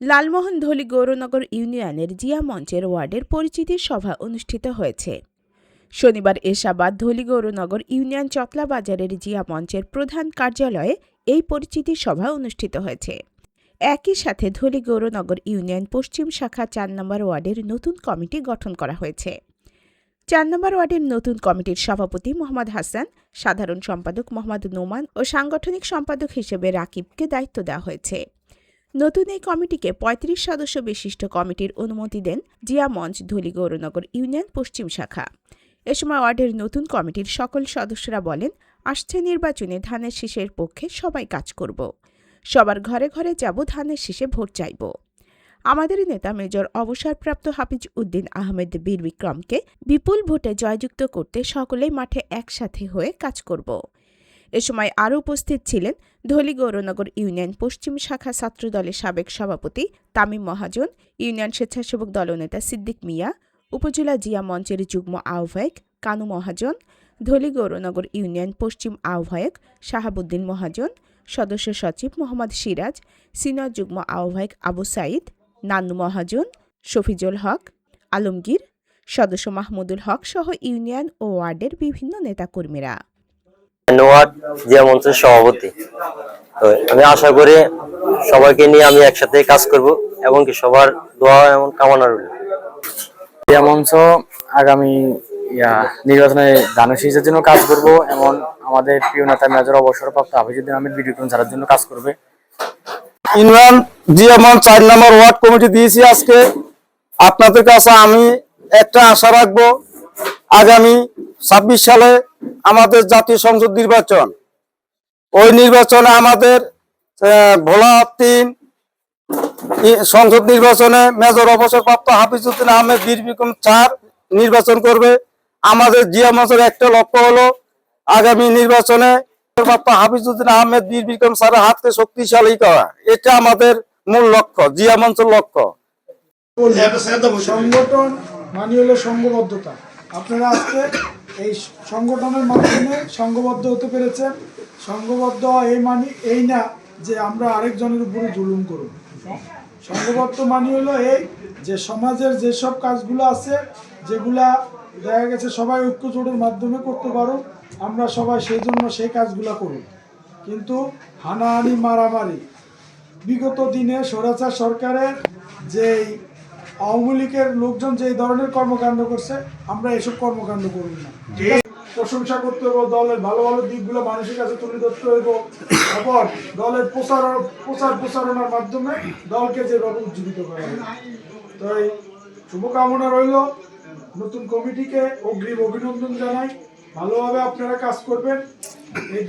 লালমোহন ধলি গৌরনগর ইউনিয়নের জিয়া মঞ্চের ওয়ার্ডের পরিচিতি সভা অনুষ্ঠিত হয়েছে। শনিবার এশাবাদ ধলি গৌরনগর ইউনিয়ন চতলা বাজারের জিয়া মঞ্চের প্রধান কার্যালয়ে এই পরিচিতি সভা অনুষ্ঠিত হয়েছে। একই সাথে ধলি গৌরনগর ইউনিয়ন পশ্চিম শাখা চার নম্বর ওয়ার্ডের নতুন কমিটি গঠন করা হয়েছে। চার নম্বর ওয়ার্ডের নতুন কমিটির সভাপতি মোহাম্মদ হাসান, সাধারণ সম্পাদক মোহাম্মদ নোমান ও সাংগঠনিক সম্পাদক হিসেবে রাকিবকে দায়িত্ব দেওয়া হয়েছে। নতুন এই কমিটিকে ৩৫ সদস্য বিশিষ্ট কমিটির অনুমতি দেন জিয়া মঞ্চ, ধুলি গৌরনগর ইউনিয়ন, পশ্চিম শাখা। এ সময় ওয়ার্ডের নতুন কমিটির সকল সদস্যরা বলেন, আসছে নির্বাচনে ধানের শীষের পক্ষে সবাই কাজ করব। সবার ঘরে ঘরে যাব, ধানের শীষে ভোট চাইব। আমাদের নেতা মেজর অবসরপ্রাপ্ত হাফিজ উদ্দিন আহমেদ বীর বিক্রমকে বিপুল ভোটে জয়যুক্ত করতে সকলেই মাঠে একসাথে হয়ে কাজ করব। এ সময় আরও উপস্থিত ছিলেন ধলি গৌরনগর ইউনিয়ন পশ্চিম শাখা ছাত্রদলের সাবেক সভাপতি তামিম মহাজন, ইউনিয়ন স্বেচ্ছাসেবক দলনেতা সিদ্দিক মিয়া, উপজেলা জিয়া মঞ্চের যুগ্ম আহ্বায়ক কানু মহাজন, ধলি গৌরনগর ইউনিয়ন পশ্চিম আহ্বায়ক শাহাবুদ্দিন মহাজন, সদস্য সচিব মোহাম্মদ সিরাজ, সিনিয়র যুগ্ম আহ্বায়ক আবু সাইদ নান্নু মহাজন, শফিজুল হক, আলমগীর, সদস্য মাহমুদুল হক সহ ইউনিয়ন ও ওয়ার্ডের বিভিন্ন নেতাকর্মীরা। নোয়াট জিয়া মঞ্চের সভাপতি। তো আমি আশা করি সবাইকে নিয়ে আমি একসাথে কাজ করব এবং কি সবার দোয়া এমন কামনা রইল। ক্রীড়া মঞ্চ আগামী নির্বাচনে ধানের শীষের জন্য কাজ করব এমন আমাদের প্রিয় নেতা মেজর অবসরপ্রাপ্ত হাফিজুদ্দিন আহমেদ বিডিকন ছাড়ার জন্য কাজ করবে। ইউনিয়ন জিএমন চার নম্বর ওয়ার্ড কমিটি দিয়েছি আজকে। আপনাদের কাছে আমি একটা আশা রাখব আগামী ছাব্বিশ সালে আমাদের জাতীয় সংসদ নির্বাচন। ওই নির্বাচনে আমাদের ভোলা তিন সংসদ নির্বাচনে মেজর অবসরপ্রাপ্ত হাফিজউদ্দিন আহমেদ বীর বিক্রম চার নির্বাচন করবে। আমাদের জিয়া মঞ্চের একটা লক্ষ্য হলো আগামী নির্বাচনে অবসরপ্রাপ্ত হাফিজউদ্দিন আহমেদ বীর বিক্রম স্যারের হাতকে শক্তিশালী করা। এটা আমাদের মূল লক্ষ্য, জিয়া মঞ্চের লক্ষ্য। সংগঠন মানে হলো সংঘবদ্ধতা। আপনারা আজকে এই সংগঠনের মাধ্যমে সংঘবদ্ধ হতে পেরেছেন সংঘবদ্ধ এই মানে এই না যে আমরা আরেকজনের উপরে জুলুম করব। সংঘবদ্ধ মানে হলো এই যে সমাজের যেসব কাজগুলো আছে, যেগুলা দেখা গেছে সবাই ঐক্যজোটের মাধ্যমে করতে পারো, আমরা সবাই সেই জন্য সেই কাজগুলো করব। কিন্তু হানাহানি, মারামারি, বিগত দিনে স্বৈরাচার সরকারের যেই আওয়ামী লীগের লোকজন যে ধরনের কর্মকাণ্ড করছে, আমরা এসব কর্মকাণ্ড করব না। প্রশংসা করতে হবে দলের ভালো ভালো দিকগুলো মানুষের কাছে তুলে ধরতে হইব। তারপর দলের প্রচার প্রচার প্রচারণার মাধ্যমে দলকে যেভাবে উজ্জীবিত করা হবে তো এই শুভকামনা রইল। নতুন কমিটিকে অগ্রিম অভিনন্দন জানাই। ভালোভাবে আপনারা কাজ করবেন। এই